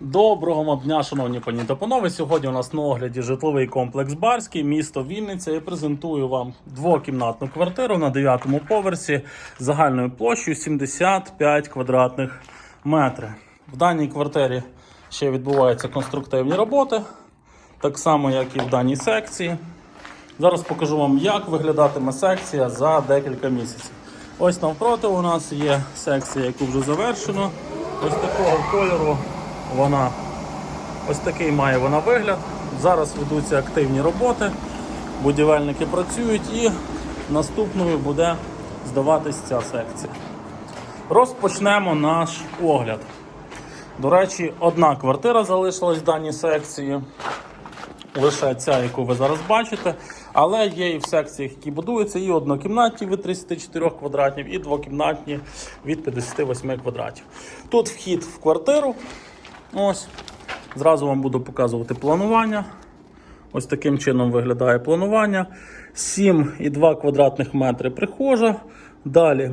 Доброго вам дня, шановні пані та панове. Сьогодні у нас на огляді житловий комплекс Барський, місто Вінниця. Я презентую вам двокімнатну квартиру на 9-му поверсі загальною площею 75 квадратних метрів. В даній квартирі ще відбуваються конструктивні роботи, так само як і в даній секції. Зараз покажу вам, як виглядатиме секція за декілька місяців. Ось навпроти у нас є секція, яку вже завершено. Ось такого кольору вона ось такий має вона вигляд. Зараз ведуться активні роботи, будівельники працюють і наступною буде здаватись ця секція. Розпочнемо наш огляд. До речі, одна квартира залишилась в даній секції лише ця, яку ви зараз бачите. Але є і в секціях, які будуються, і однокімнатні від 34 квадратів, і двокімнатні від 58 квадратів. Тут вхід в квартиру. Ось. Зразу вам буду показувати планування. Ось таким чином виглядає планування. 7,2 квадратних метри прихожа. Далі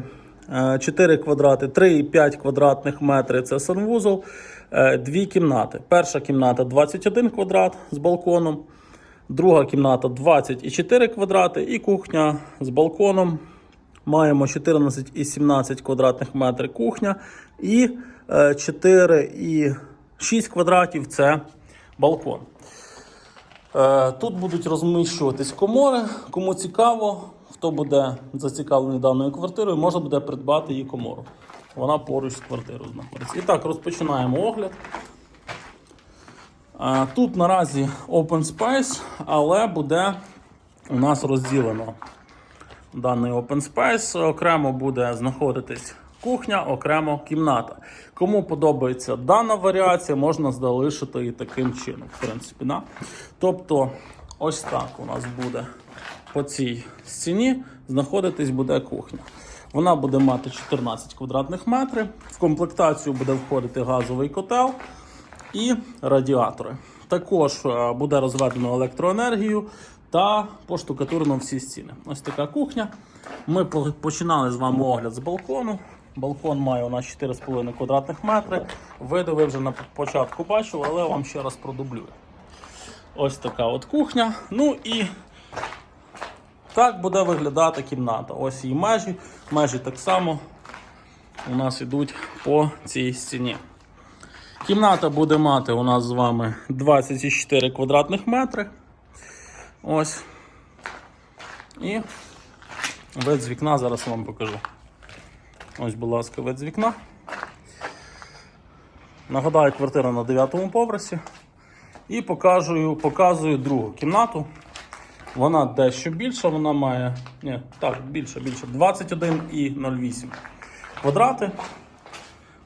е, 4 квадрати, 3,5 квадратних метри це санвузол. Е, Дві кімнати. Перша кімната 21 квадрат з балконом. Друга кімната 24 квадрати і кухня з балконом. Маємо 14 і 17 квадратних метрів кухня і е, 4 і 6 квадратів це балкон. Е, Тут будуть розміщуватись комори. Кому цікаво, хто буде зацікавлений даною квартирою, можна буде придбати її комору. Вона поруч з квартирою знаходиться. І так, розпочинаємо огляд. Е, Тут наразі open space, але буде у нас розділено даний open space. Окремо буде знаходитись кухня, окремо кімната. Кому подобається дана варіація, можна залишити і таким чином. В принципі, да? Тобто, ось так у нас буде по цій стіні знаходитись буде кухня. Вона буде мати 14 квадратних метрів. В комплектацію буде входити газовий котел і радіатори. Також е, буде розведено електроенергію та поштукатурено всі стіни. Ось така кухня. Ми починали з вами огляд з балкону. Балкон має у нас 4,5 квадратних метри. Види ви вже на початку бачили, але вам ще раз продублюю. Ось така от кухня. Ну і так буде виглядати кімната. Ось її межі. Межі так само у нас йдуть по цій стіні. Кімната буде мати у нас з вами 24 квадратних метри. Ось. І вид з вікна зараз вам покажу. Ось, будь ласка, вид з вікна. Нагадаю, квартира на 9 поверсі. І покажу, показую другу кімнату. Вона дещо більша, вона має. Ні, так, більше, більше. 21,08 квадрати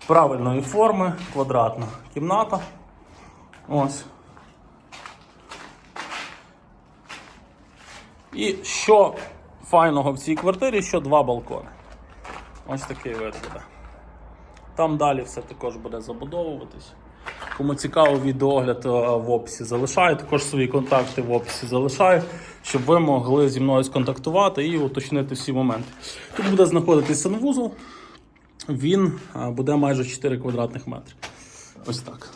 правильної форми, квадратна кімната. Ось. І що файного в цій квартирі, що два балкони. Ось такий вид буде. Там далі все також буде забудовуватись. Кому цікаво відеогляд е, в описі залишаю, також свої контакти в описі залишаю, щоб ви могли зі мною сконтактувати і уточнити всі моменти. Тут буде знаходитись санвузол, він е, буде майже 4 квадратних метри. Ось так.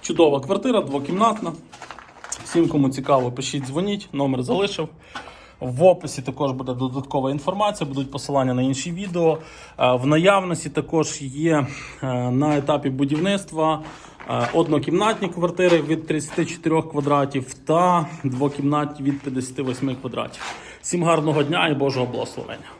Чудова квартира, двокімнатна. Всім, кому цікаво, пишіть, дзвоніть, номер залишив. В описі також буде додаткова інформація, будуть посилання на інші відео. Е, В наявності також є е, на етапі будівництва е, однокімнатні квартири від 34 квадратів та двокімнатні від 58 квадратів. Всім гарного дня і Божого благословення.